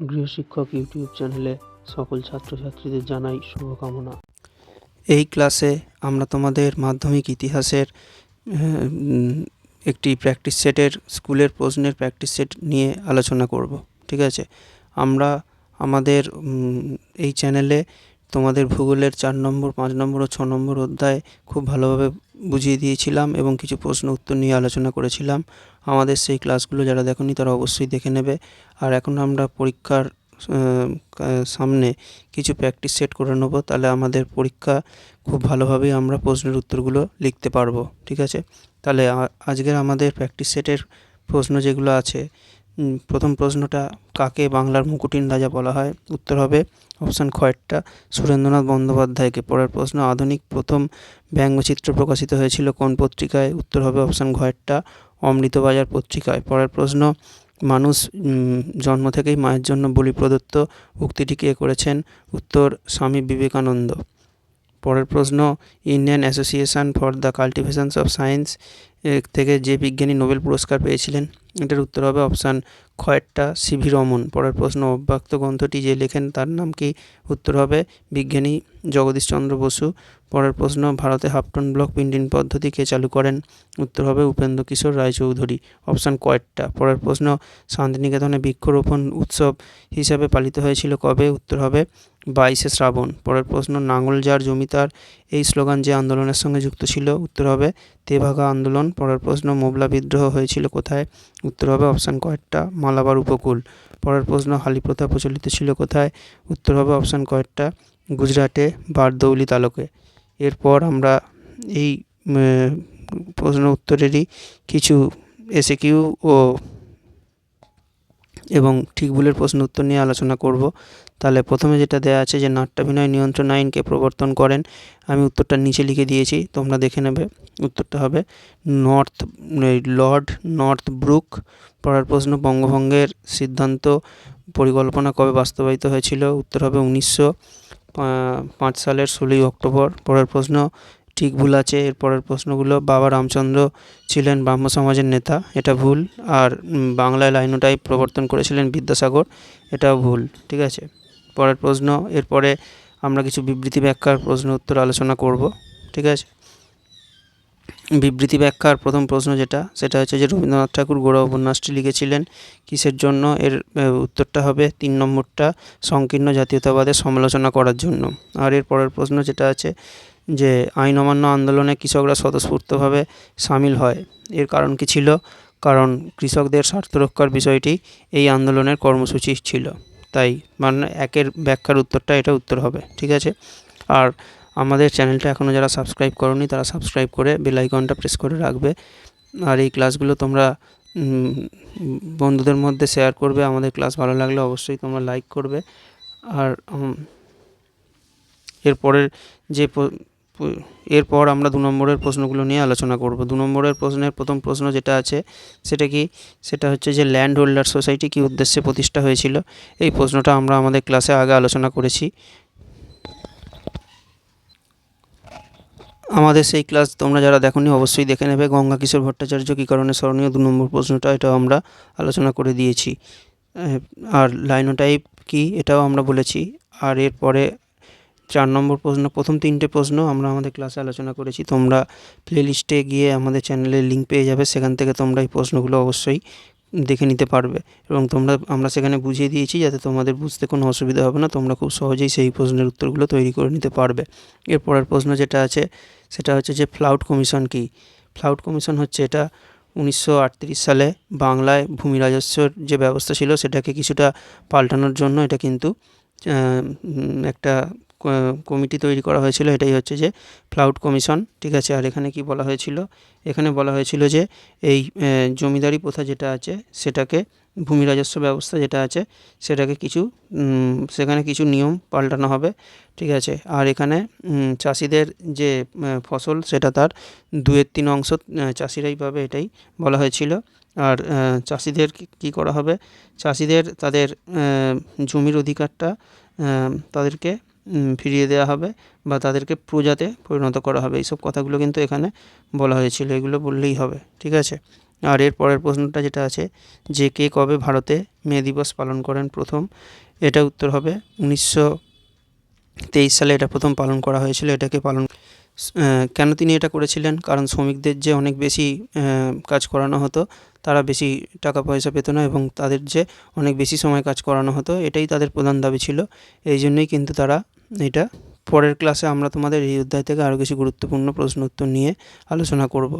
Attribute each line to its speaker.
Speaker 1: গৃহশিক্ষক YouTube চ্যানেলে সকল ছাত্রছাত্রীদের জানাই শুভকামনা।
Speaker 2: এই ক্লাসে আমরা তোমাদের মাধ্যমিক ইতিহাসের, একটি প্র্যাকটিস সেটের, স্কুলের প্রশ্নের প্র্যাকটিস সেট নিয়ে আলোচনা করব, ঠিক আছে? আমরা আমাদের এই চ্যানেলে তোমাদের ভূগোলের চার নম্বর, পাঁচ নম্বর ও ছ নম্বর অধ্যায় খুব ভালোভাবে বুঝিয়ে দিয়েছিলাম এবং কিছু প্রশ্ন উত্তর নিয়ে আলোচনা করেছিলাম। আমাদের সেই ক্লাসগুলো যারা দেখোনি তারা অবশ্যই দেখে নেবে। আর এখন আমরা পরীক্ষার সামনে কিছু প্র্যাকটিস সেট করে নেব। তাহলে আমাদের পরীক্ষা খুব ভালোভাবেই আমরা প্রশ্নের উত্তরগুলো লিখতে পারব, ঠিক আছে? তাহলে আজকের আমাদের প্র্যাকটিস সেটের প্রশ্ন যেগুলো আছে প্রথম প্রশ্নটা কাকে বাংলার মুকুটিন রাজা বলা হয়? উত্তর হবে অপশান খয়েরটা সুরেন্দ্রনাথ বন্দ্যোপাধ্যায়কে পরের প্রশ্ন, আধুনিক প্রথম ব্যঙ্গচিত্র প্রকাশিত হয়েছিল কোন পত্রিকায়? উত্তর হবে অপশান ঘয়েরটা অমৃতবাজার পত্রিকায়। পরের প্রশ্ন, মানুষ জন্ম থেকেই মায়ের জন্য বলি প্রদত্ত উক্তিটি কে করেছেন? উত্তর, স্বামী বিবেকানন্দ। পরের প্রশ্ন, Indian association for the cultivations of science থেকে যে বিজ্ঞানী নোবেল পুরস্কার পেয়েছিলেন? এটার উত্তর হবে অপশান খয়েরটা সিভি রমন। পরের প্রশ্ন, অব্যক্ত গ্রন্থটি যে লেখেন তার নাম কি? উত্তর হবে বিজ্ঞানী জগদীশচন্দ্র বসু। পরের প্রশ্ন, ভারতে হাফটন ব্লক প্রিন্টিং পদ্ধতি কে চালু করেন? উত্তর হবে উপেন্দ্র কিশোর রায়চৌধুরী। অপশান কয়েকটা পরের প্রশ্ন, শান্তিনিকেতনে বৃক্ষরোপণ উৎসব হিসাবে পালিত হয়েছিল কবে? উত্তর হবে বাইশে শ্রাবণ। পরের প্রশ্ন নাঙ্গল যার জমিদার এই স্লোগান যে আন্দোলনের সঙ্গে যুক্ত ছিল? উত্তর হবে তেভাগা আন্দোলন। পরের প্রশ্ন, মোবলা বিদ্রোহ হয়েছিল কোথায়? উত্তর হবে অপশান কয়েকটা, মালাবার উপকূল। পরের প্রশ্ন হালি প্রথা প্রচলিত ছিল কোথায়? উত্তর হবে অপশান কয়েকটা, গুজরাটে, বারদৌলি তালুকে। এরপর আমরা এই প্রশ্ন উত্তরেরই কিছু এসে কিউ ও এবং ঠিক ভুলের প্রশ্ন উত্তর নিয়ে আলোচনা করব। তাহলে প্রথমে যেটা দেওয়া আছে যে, নাট্যাভিনয় নিয়ন্ত্রণ আইনকে প্রবর্তন করেন। আমি উত্তরটা নিচে লিখে দিয়েছি, তোমরা দেখে নেবে উত্তরটা হবে, নর্থ লর্ড নর্থ ব্রুক পড়ার প্রশ্ন বঙ্গভঙ্গের সিদ্ধান্ত পরিকল্পনা কবে বাস্তবায়িত হয়েছিল? উত্তর হবে উনিশশো পাঁচ সালের ষোলোই অক্টোবর। পরের প্রশ্ন ঠিক ভুল আছে, এর পরের প্রশ্নগুলো, বাবা রামচন্দ্র ছিলেন ব্রাহ্ম সমাজের নেতা, এটা ভুল, আর বাংলায় লাইনোটাইপ প্রবর্তন করেছিলেন বিদ্যাসাগর, এটাও ভুল, ঠিক আছে? পরের প্রশ্ন, এরপরে আমরা কিছু বিবৃতি ব্যাখ্যার প্রশ্ন উত্তর আলোচনা করব, ঠিক আছে? বিবৃতি ব্যাখ্যার প্রথম প্রশ্ন যেটা, সেটা হচ্ছে যে রবীন্দ্রনাথ ঠাকুর গোড়া উপন্যাসটি লিখেছিলেন কিসের জন্য, এর উত্তরটা হবে তিন নম্বরটা, সংকীর্ণ জাতীয়তাবাদের সমালোচনা করার জন্য, আর এর পরের প্রশ্ন যেটা আছে যে আইন অমান্য আন্দোলনে কৃষকরা স্বতঃস্ফূর্তভাবে সামিল হয়। এর কারণ কি ছিল? কারণ কৃষকদের স্বার্থ রক্ষার বিষয়টি এই আন্দোলনের কর্মসূচি ছিল। তাই মানে একের ব্যাখ্যার উত্তরটা এটা উত্তর হবে, ঠিক আছে? আর আমাদের চ্যানেলটা এখনও যারা সাবস্ক্রাইব করনি, তারা সাবস্ক্রাইব করে বেল আইকনটা প্রেস করে রাখবে। আর এই ক্লাসগুলো তোমরা বন্ধুদের মধ্যে শেয়ার করবে। আমাদের ক্লাস ভালো লাগলে অবশ্যই তোমরা লাইক করবে। আর এরপরের যে এরপর আমরা দু নম্বরের প্রশ্নগুলো নিয়ে আলোচনা করব। দু নম্বরের প্রশ্নের প্রথম প্রশ্ন যেটা আছে, সেটা কি? সেটা হচ্ছে যে ল্যান্ড হোল্ডার সোসাইটি কী উদ্দেশ্যে প্রতিষ্ঠা হয়েছিল? এই প্রশ্নটা আমরা আমাদের ক্লাসে আগে আলোচনা করেছি। আমাদের সেই ক্লাস তোমরা যারা দেখোনি অবশ্যই দেখে নেবে। গঙ্গা কিশোর ভট্টাচার্য কী কারণে স্মরণীয়? দু নম্বর প্রশ্নটা এটাও আমরা আলোচনা করে দিয়েছি। আর লাইনোটাইপ কি? এটাও আমরা বলেছি। আর এরপরে চার নম্বর প্রশ্ন, প্রথম তিনটে প্রশ্ন আমরা আমাদের ক্লাসে আলোচনা করেছি। তোমরা প্লেলিস্টে গিয়ে আমাদের চ্যানেলের লিঙ্ক পেয়ে যাবে। সেখান থেকে তোমরা এই প্রশ্নগুলো অবশ্যই দেখে নিতে পারবে। এবং তোমরা, আমরা সেখানে বুঝিয়ে দিয়েছি যাতে তোমাদের বুঝতে কোনো অসুবিধা হবে না, তোমরা খুব সহজেই সেই প্রশ্নের উত্তরগুলো তৈরি করে নিতে পারবে। এরপরের প্রশ্ন যেটা আছে, সেটা হচ্ছে যে ফ্লাউট কমিশন কি? ফ্লাউট কমিশন হচ্ছে এটা উনিশশো আটত্রিশ সালে বাংলায় ভূমি রাজস্বর যে ব্যবস্থা ছিল, সেটাকে কিছুটা পাল্টানোর জন্য এটা কিন্তু একটা কমিটি তৈরি করা হয়েছিল, এটাই হচ্ছে যে ফ্লাউড কমিশন, ঠিক আছে? আর এখানে কি বলা হয়েছিল? এখানে বলা হয়েছিল যে এই জমিদারি প্রথা যেটা আছে, সেটাকে ভূমি রাজস্ব ব্যবস্থা যেটা আছে, সেটাকে কিছু সেখানে কিছু নিয়ম পাল্টানো হবে, ঠিক আছে? আর এখানে চাষিদের যে ফসল, সেটা তার দুয়ের তিন অংশ চাষিরাই পাবে, এটাই বলা হয়েছিল। আর চাষিদের কি- করা হবে? চাষিদের তাদের জমির অধিকারটা তাদেরকে ফিরিয়ে দেওয়া হবে বা তাদেরকে প্রজাতে পরিণত করা হবে। এইসব কথাগুলো কিন্তু এখানে বলা হয়েছিল, এগুলো বললেই হবে, ঠিক আছে? আর এর পরের প্রশ্নটা যেটা আছে, যে কে কবে ভারতে মে দিবস পালন করেন প্রথম? এটা উত্তর হবে উনিশশো তেইশ সালে এটা প্রথম পালন করা হয়েছিল, এটাকে পালন কেন তিনি এটা করেছিলেন? কারণ শ্রমিকদের যে অনেক বেশি কাজ করানো হতো, তারা বেশি টাকা পয়সা পেতো না এবং তাদের যে অনেক বেশি সময় কাজ করানো হতো, এটাই তাদের প্রধান দাবি ছিল। এই জন্যই কিন্তু তারা এটা। পরের ক্লাসে আমরা তোমাদের এই অধ্যায় থেকে আরও কিছু গুরুত্বপূর্ণ প্রশ্ন উত্তর নিয়ে আলোচনা করব।